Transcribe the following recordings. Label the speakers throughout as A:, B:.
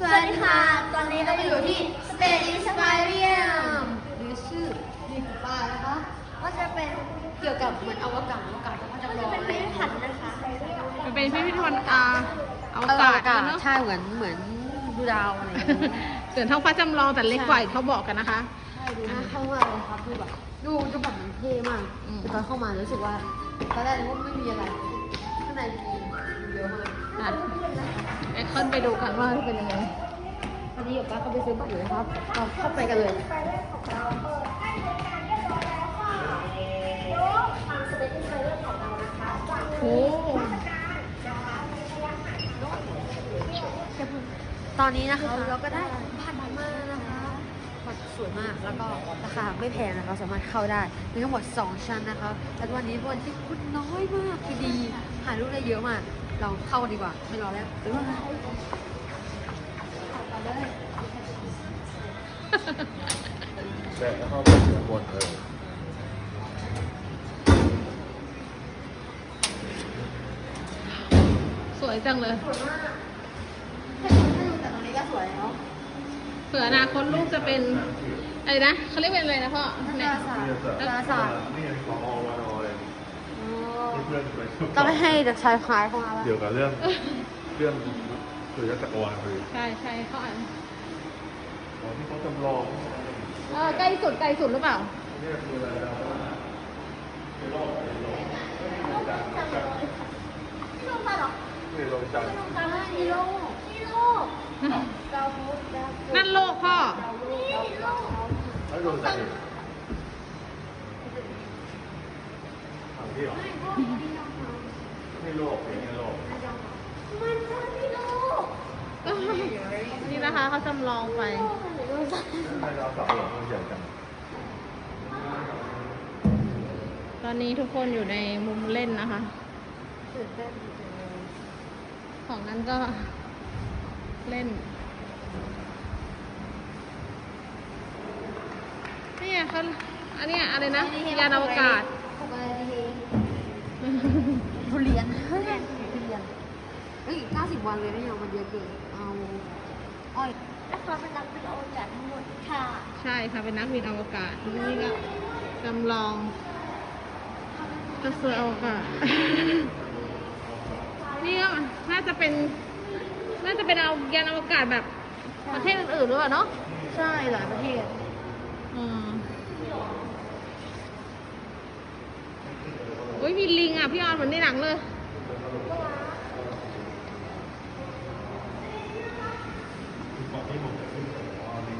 A: สวัสดีค่ะ ตอนนี้เราอยู่ที่ Space Inspirium
B: หรือชื่อนี่คือป้ายนะคะ
A: ก็จะเป็น
B: เกี่ยวกับเหมือนอวกาศอวกาศเขา
A: ก็
B: จำล
A: จะ
B: อง
A: เป็น
B: อะไร
A: พิพิธภัณฑ์นะคะ
C: มันเป็นพิพิธภัณฑ์อาอว
B: อว
C: กาศ
B: กาศ
C: เนอะ
B: ใช่เหมือนเหมือนดูดาวอะไรอย่างเงี้ย
C: เกิดท้องฟ้าจำลองแต่เล็กกว่าอีกเขาบอกกันนะคะ
B: ใช่ดูน่าเข้ามากเลยครับดูแบบดูดูแบบมันเท่มาก
C: อืม
B: แต่ตอนเข้ามารู้สึกว่าตอนแรกนึกว่าไม่มีอะไรข้างในมีเยอะมาก
C: อะไอ้ขึ้นไปดูกันว่าเป็นยังไง
B: วันนี้กับป้าก็ไปซื้อบัตรอยู่นะครับเราเข้าไปกันเลย
C: โอ้
B: ตอนนี้นะคะเราก็ได้พันมานะคะบัตรสวยมากแล้วก็ราคาไม่แพงนะคะสามารถเข้าได้มีทั้งหมด 2 ชั้นนะคะและวันนี้เป็นวันที่คนน้อยมากคือดีถ่ายรูปได้เยอะมาก เราเข้ากันดีกว่า ไม่รอแล้วหรือว่า
D: แบกแล้วเข้าไปข้างบนเออ
C: สวยจังเลย
B: สวยมากให้ดูให้ดูแต่ตรงนี้ก็สวยเนาะ
C: เผื่ออนาคตลูกจะเป็นอะไรนะเขาเรียกเป็นอะไรนะพ่อ
B: นัก
C: เนี่ย
B: ดาราศาสตร์ดาราศาสตร์
D: นี่ยังของ อวันอเลยที่เพื่อนไปช่วย
B: ต้องให้เด็กชายพายเข้ามาแล้ว
D: เกี่ยวกับเรื่อง เรื่องสุริยะจักรวาลคือ
C: ใช่ใช่เขาอ่าน
D: อ๋อที่เขาจำลอง
C: เออใกล้สุดใกล้สุดหรือเปล่า
D: เนี่ยคืออะไรนะ
A: ช่วงมาหรอ
D: นี่ลงจันทร์
A: ตามฮีโร่ฮีโร่ดาวพุธดาวพุธ
C: นั่นโลกพ่อ
A: นี่ฮีโร่
D: แล้วลงจันทร์อีก ทางที่เหรอไม่โลกไม่โลก
A: มันคือฮีโร่
C: นี่นะคะเขาจำลองไป
D: ไม่ดาวเสาร์เหรอมันใหญ่จัง
C: ตอนนี้ทุกคนอยู่ในมุมเล่นนะคะ
B: ตื่นเต้นจังเลย
C: ของนั้นก็เล่นเนี่ยเขาอันเนี้ยอะไรนะยานอวกาศ
A: ปกติ
B: ทุเรียนเฮ้ยทุเรียนเฮ้ย90วันเลยนะยังมันเยอะเกินเอาอ้อย
A: นักฟ้าเป็นนักบินอวกาศทั้งหมดค่ะ
C: ใช่ค่ะเป็นนักบินอวกาศนี่ก็จำลองกระสวยอวกาศนี่ก็น่าจะเป็น น่าจะเป็นเอายานอวกาศแบบประเทศอื่นๆหรือเปล่าเนาะ
B: ใช่หลายประเทศ
C: อืม อุ้ยมีลิงอะ พี่ออนเหมือนในหนังเลย
D: ของที่ผมจะขึ้นไปอ๋อนี่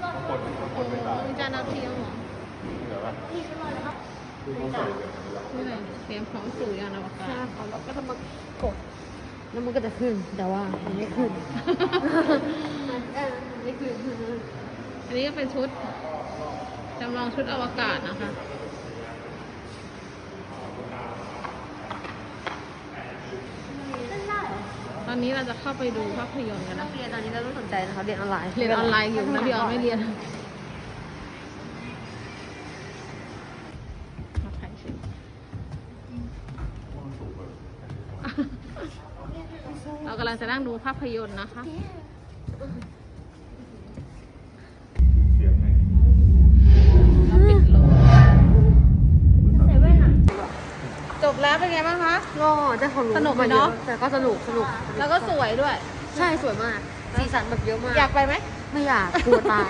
D: ข้างบนข้างบ
C: โอ้
D: นไม่ตาย
C: มีจานดาวเทียมเหรอ
D: เหนือปะ
A: นี่ขึ้นมาแล้ว
D: เขาใส่กันแล้ว
C: นี่ไหนเตรียมพร้อมสู่ยานอวกาศ
B: แล้วก็จะมากด แล้วมันก็จะขึ้น แต่ว่ามันไม่ขึ้น ไม่ขึ้น
C: อันนี้ก็เป็นชุดจำลองชุดอวกาศนะคะ
A: เล่นได้เหร อ
C: ตอนนี้เราจะเข้าไปดูภาพยนตร์กัน
B: นั
C: นะ
B: กเรียนตอนนี้เราต้องสนใจนะคะเรียนออนไลน์
C: เรียนออนไลน์อยู่นะพี่ออนไม่เรียนมาถ่ายสิเรากำลังจะนั่งดูภาพยนตร์นะคะ แล้วเป็นไงบ้างคะ
B: ก็ได้ความรู้
C: สนุกไหมเนอะ
B: แต่ก็สนุกสนุก
C: แล้วก็สวยด้วย
B: ใช่สวยมาก สีสันแบบเยอะมาก
C: อยากไปไหม
B: ไม่อยากกลัวตาย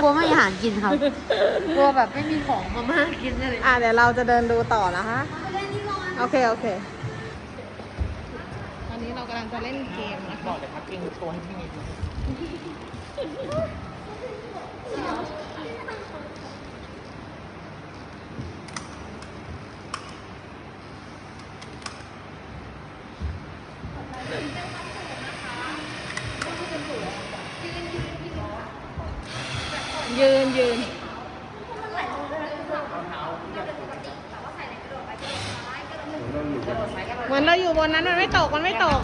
B: กลัวไม่มีอาหารกินครับกลัวแบบไม่มีของมาม่ากินอะไร
C: อ่าเดี๋ยวเราจะเดินดูต่อนะคะ
A: ไปเล่นที่ก่อน
C: โอเค โอเค ตอนนี้เรากำลังจะเล่นเกมนะคะยืนยืนเหมือนเราอยู่บนนั้นมันไม่ตก มันไม่ตก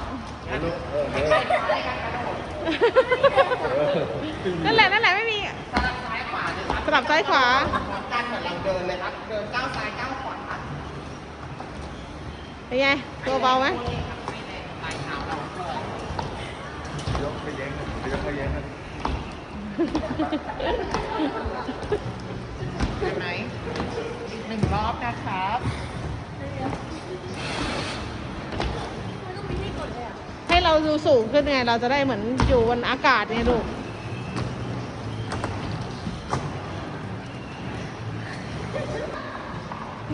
C: นั่นแหละ นั่นแหละ ไม่มีสลับซ้ายขวา
E: การเหมือนเราเดินเลยครับ เดิน ก้าวซ้ายก้าวขวา
C: เป็นไง ตัวเบาไหม
E: ปลายเท้าเรา
D: ยกขจะขยันนะ
E: เห็นไหมอีกหนึ่งรอบนะครับ
C: ให้เราดูสูงขึ้นไง เราจะได้เหมือนอยู่บนอากาศไงลูก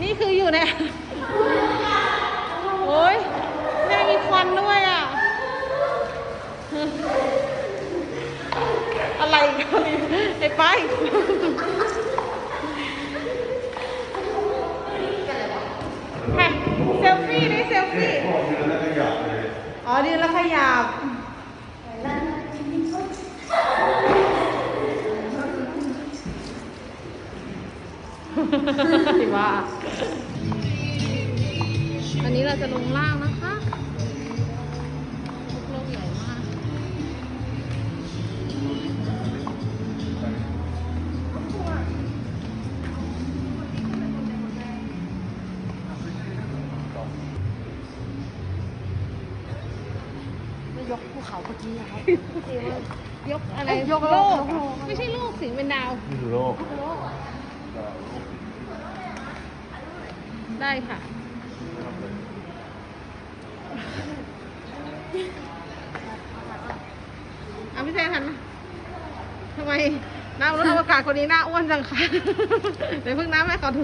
C: นี่คื อยู่ในโอ้ยแม่มีควันด้วยอะ อะไรกันไอ้ไปแฮะเซลฟี่ดิเซลฟี่
D: พ่อคือแล้วก็อยากเลย
C: อ๋อดีแล้วขยับว่า นนี้เราจะลงล่างนะคะโลกใหญ่มาก
B: ไม่ยกภูเขาเมื่อกี้นะครับ
C: ยกอะไร
B: เอ้ยยกโลก
C: อะ
B: ยกโลก
C: ไม่ใช่ลูกสิงเป็นดาว
D: นี่คือโลก
C: ได้ค่ะ เอาพี่แซนหันมาทำไมน้ำรถอวกาศคนนี้หน้าอ้วนจังคะเดี๋ยวเพิ่งน้ำให้ขอดู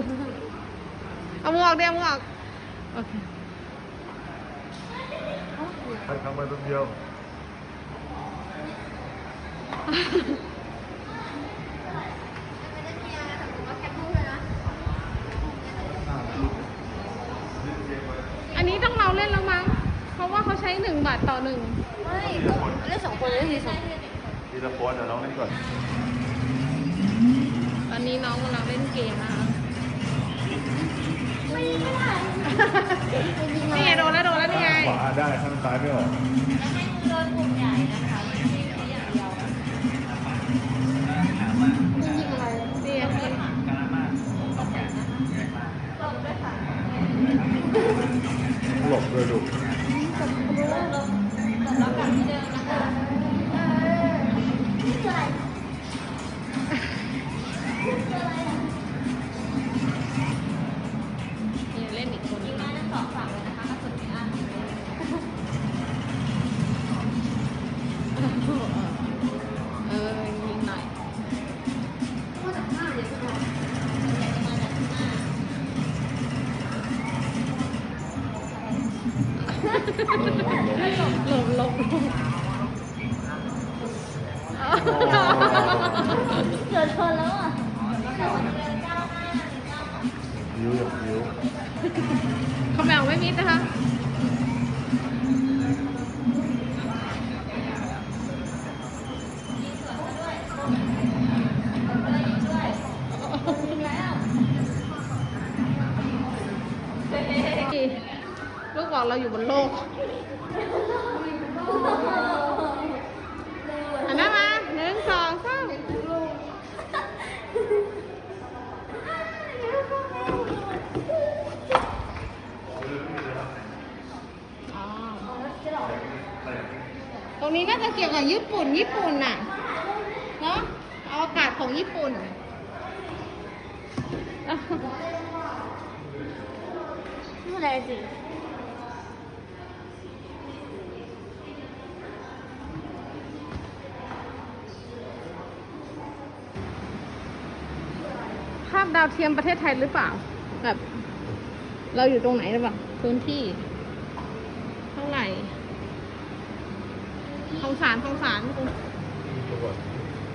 C: เอามือออกเดี๋ยวมือออกโอเค
D: ให้ทำไปแป๊บเดียว
C: อันนี้ต้องเราเล่นแล้วมั้ง เพราะว่าเขาใช้หนึ่งบาทต่อหนึ่ง
B: ไม่เล่นสองคนเลยทีสอง
D: ทีละคนเดี๋ยวน้องเล่นก่อน
C: ตอนนี้น้องกำลังเล่นเกมนะคะนี่ไงโดนแล้วโดนแล้วนี่ไง
D: ขวาได้ข้างซ้ายไม่ออก
C: นี่
D: หลบ
C: หลบหลบ
A: เกิดชนแล้วอะ
D: ยิ้วอย่างยิ้ว
C: เขาแมวไม่มิดนะคะ รงนี้น่าจะเกี่ยวกับญี่ปุ่น ญี่ปุ่นน่ะ เนาะอวกาศของญี่ปุ่น
A: ไม่เป็นไรจริง
C: ภาพดาวเทียมประเทศไทยหรือเปล่า แบบ เราอยู่ตรงไหนหรือเปล่า พื้นที่ เท่าไหร่ ของสารของสาร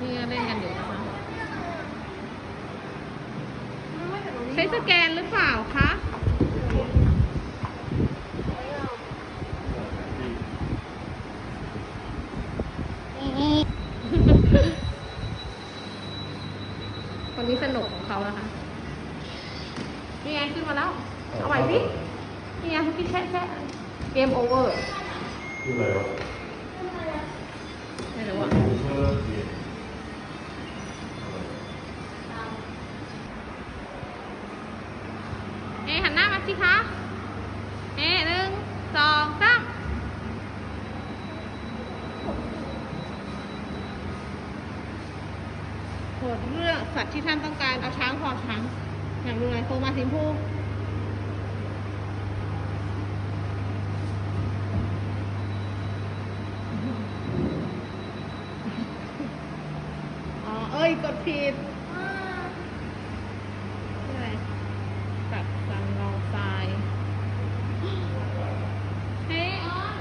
C: นี่ก็เล่นกันอยู่นะคะใช้สแกนหรือเปล่าคะ คนนี้สนุกของเขานะคะ นี่ไงขึ้นมาแล้ว เอาใหม่สินี่ไงพี่แช่แช่เกมโอเวอร์
D: คืออะไรวะ
C: ไม่รู้อะ
D: เพิ่มเกียร์
C: เอะหันหน้ามาสิคะ เอะหนึ่งสองสาม โปรดเลือกสัตว์ ที่ท่านต้องการเอาช้างพอช้างอยากดูอะไรโฟมาสีชมพูอ๋อเอ้ย กดผิดชื่ออะไรกัดสันเราทรายเฮ้ยออน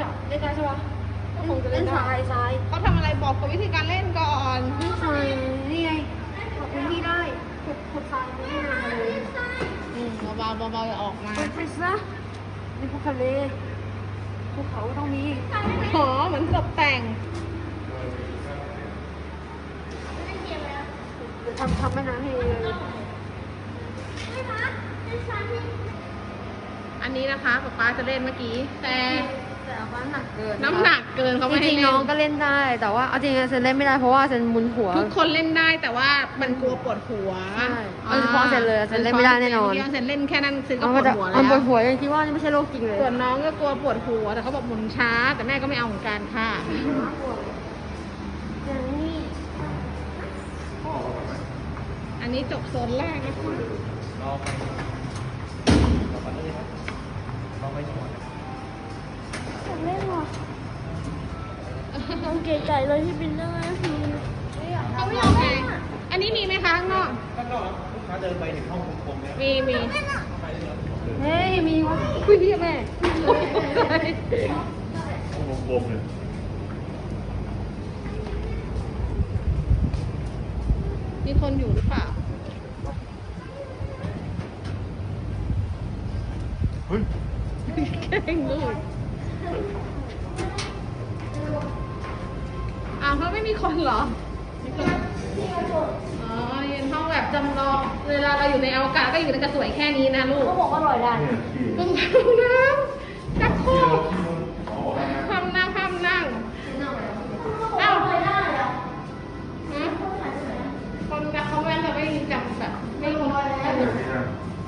B: จับได้ใช่ปะก็ คงจะเล่นทรายทราย
C: เขาทำอะไรบอกกับวิธีการเล่นก่อน
B: เล่นทรายนี่ไงขอบพื้นที่ได้ขุดขุดทรายไม่นานเลย
C: อืมเบาๆเบาๆอย่าออกมา
B: เปิดไปซะนี่ภูทะเลภูเขาต้องมี
C: อ๋อเหมือนตกแต่ง
B: เดี๋ยวทำทำแม่น้ำให้เลย
C: อันนี้นะคะป๊าป๊าจะเล่นเมื่อกี้ แต่
B: แต่เอาว่าหนักเกิน
C: น้ำหนักเกินเขา
B: จ
C: ไม่ให้
B: ริงๆ
C: เล่
B: น้องก็เล่นได้ แต่ว่าเอาจริงๆเซนเล่นไม่ได้เพราะว่าเซนมุนหัว
C: ทุกคนเล่นได้แต่ว่ามันกลัวปวดหัว
B: ใช่เอาเฉพาะเซนเลยเซนเล่นไม่ได้แน่นอน
C: เซนเล่นแค่นั้นเซนก็
B: มัน
C: ป
B: ก็
C: วด
B: จะ
C: หัว
B: มั
C: แล้
B: นปวด
C: ว
B: หัวยังคิดว่านี่ไม่ใช่โรคจริงเลย
C: ส่วนน้องก็กลัวปวดหัวแต่เขาบอกหมุนช้า แต่แม่ก็ไม่เอาเหมือนกันค่ะ
B: อย่างนี้
C: อันนี้จบโซนแรกนะคะ
D: รอไปรอไปนี่ครับรอไปนี่ก่ อน
A: เล่นว่ะต้องเกรงใจเลยที่บินเรื่องนั้นคือ
C: เขาไม่เอาไงอันนี้มีไหมคะข้างนอก
D: ข้างนอกครับลูกค้าเดินไปถึงห้องกลมๆเนี่ย
C: มีมี
B: เฮ้ยมีวะคุยพี่กับแม่
D: ห้องกลมๆเลย
C: มีคนอยู่หรือเปล่า
D: เฮ้ย
C: แกล้งลูก อ้าวเขาไม่มีคนเหรอมีคนอ๋อเย็นห้องแบบจำลอง เวลาเราอยู่ในอวกาศก็อยู่ในกระสวยแค่นี้นะลูก
B: เขาบอกว่าลอยได้
D: เนี่ยที่
C: ห้องน้ำจักโครก
D: อ๋อ
C: ห้ามนั่งห้ามนั่งเอ้าฮะคนกับเขาแม่จะไม่จำแบบไม่รู้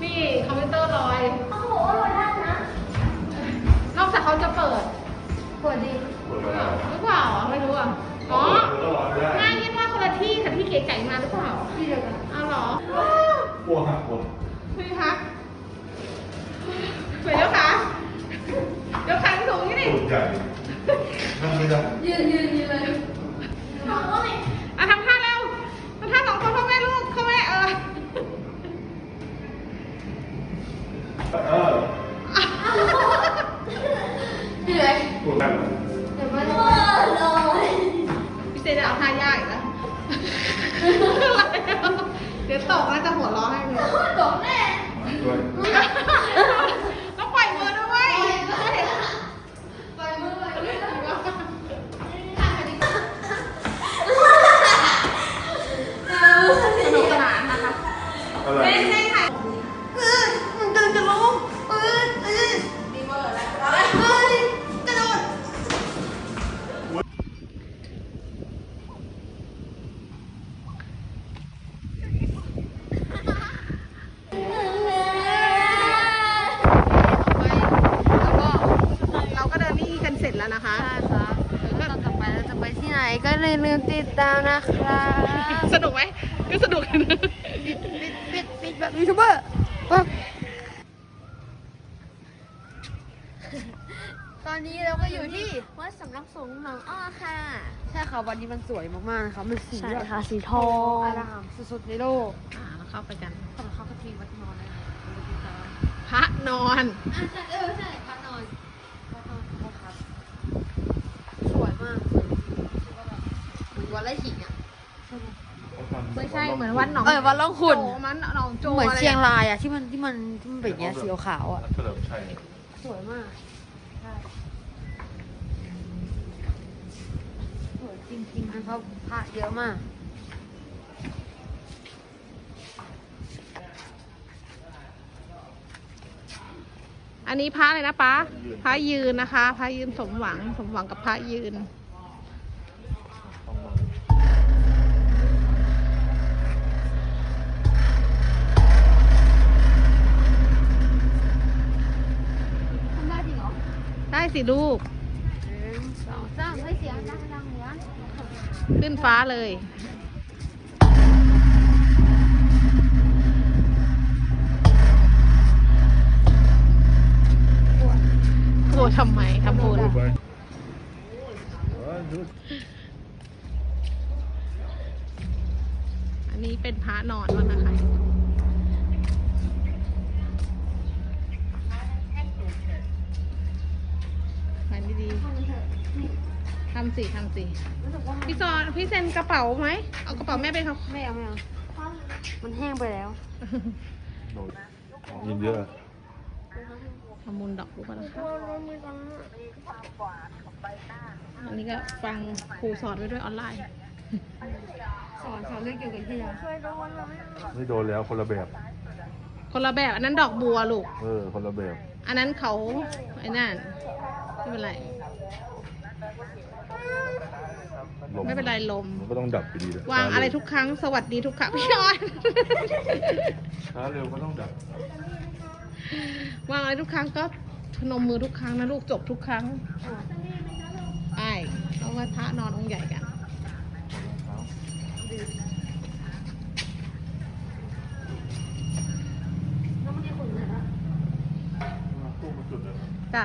C: นี่คอมพิวเตอร์ลอย
A: เขาบอกว่าลอยได้นะ
C: นอกจากเขาจะเปิด
B: เปิดดี
D: ปวดแล้ว
C: หรือเปล่าอะไม่รู้อะ อ๋อ
D: ตลอดไม่ได้
C: ง่ายยิ่งว่าคนละที่กับที่เก๋ไก่มาหรือเปล่า
B: ที่เดียวกัน
C: อ้าวเหรอ
D: กลัวหักปวด
C: พี่คะเดี๋ยวค่ะเดี๋ยวขาสูงนี่ดิ
D: ปวดใหญ่นั่งไม่ได้
B: ยืนยืนยืนเลย
C: อ อน
A: นี้
B: เรา
C: ก็
B: อยู่ที่
A: วัดสำนักสงฆ์หนองอ้อค่ะ
B: ใช่ค่ะวันนี้มันสวยมากๆนะคะมันสี
A: ใช่
B: แบบ
A: ค่ะสีทอง
B: อารามสุดๆในโลก
C: อ่าเราเข้าไปกัน
B: ขอบคุณครับทีวัดนอนนะคะ
C: พระนอน
B: อะใช่เออใช่พระนอนพระนอนครับสวยมากเหมือนวัดไร่ขิงอะ
C: ไม่ใช่เหมือนวัดหนอง
B: เออวัดร่องขุ่น
C: โจมันหนองโจ
B: เหมือน
C: อะไร
B: เชียงรายอะที่มันที่มันที่มันเป็นอย่างเงี้ยสีขาวๆอะ
D: เฉลิมชัย
B: สวยมากใช่สวย จริงๆนะครับพระเยอะมาก
C: อันนี้พระเลยนะป้าพระยืนนะคะ พระยืนสมหวัง สมหวังกับพระยืน
B: ทำได้จริงเหรอ
C: ได้สิลูก
B: หนึ่งสองสามให้เสียงดังๆเหมือน
C: ขึ้นฟ้าเลยโหทำไมทำบุญ
D: อั
C: นนี้เป็นพระนอนวะนะคะมันดีๆ ทำสิทำสิพี่ซอนพี่เซ็นกระเป๋าไหมเอากระเป๋าแม่ไปเขา
B: ไม่เอาไม่เอามันแห้งไปแล้ว
D: โดนยินเยอะ
C: ทำมุนดอกบุกแล้วค่ะอันนี้ก็ฟังครูสอนไว้ด้วยออนไลน์
B: สอนสอนเรื่องเกี่ยวกับที่ยา
D: ไม่โดนแล้วคนละแบบ
C: คนละแบบอันนั้นดอกบัวลูก
D: เออ คนละแบบ
C: อันนั้นเขาไอ้นั่นไม่เป็นไร
D: ลม
C: ไม่เป็นไรลม
D: มันก็ต้องดับไปดีเลยวา
C: งอะไรทุกครั้งสวัสดีทุกครั้งพี่นอน
D: ช้าเร็วก็ต้องดับ
C: วางอะไรทุกครั้งก็พนมมือทุกครั้งนะลูกจบทุกครั้งไอ้เอาว่าพระนอนองค์ใหญ่กัน
B: แล้วมันได้ขุนเลยนะ
D: ตู้มันจุดเลย
C: จ้ะอะ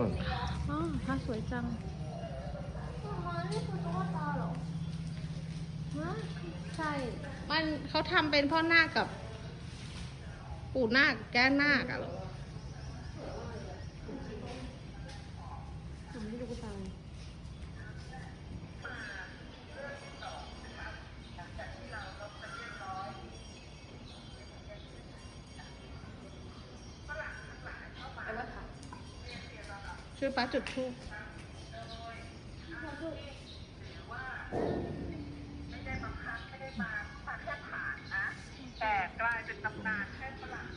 D: จุดซะหน่อย
C: อ๋อพระสวยจังฮะใช่ มันเขาทำเป็นพ่อหน้าคกับ ปู่นาคแก้นาคอะเหรอ ช่วยป้าจุดทูป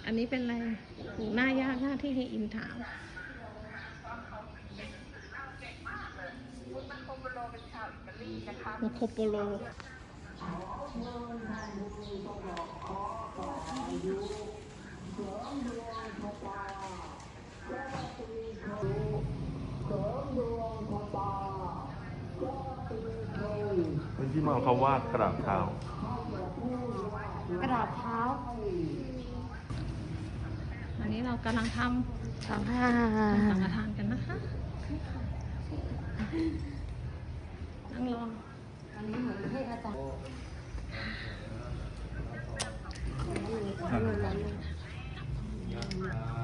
C: อันนี้เป็นอะไรหูหน้ายากหน้าที่ให้อินถามโมโคโปโล
D: เป็นที่มาของคำว่ากระดาษเท้า
B: กระดาษเท้า
C: อันนี้เรากำลังท
B: สามห้าำ
C: สังฆทานกันนะคะ นั่งรอ
B: อันนี้เหมือนให้อาจารย์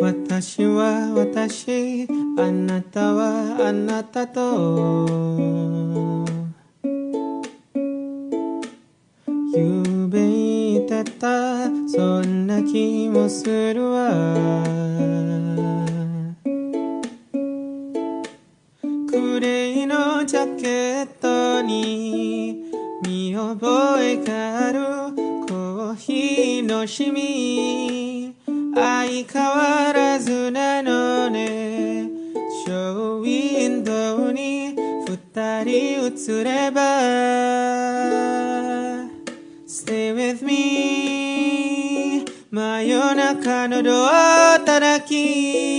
E: 私は私あなたはあなたと。気もするわ。グレーのジャケットに見覚えがあるコーヒーのシミ。相変わらずなのね。ショーウィンドウに二人映れば。のドア叩き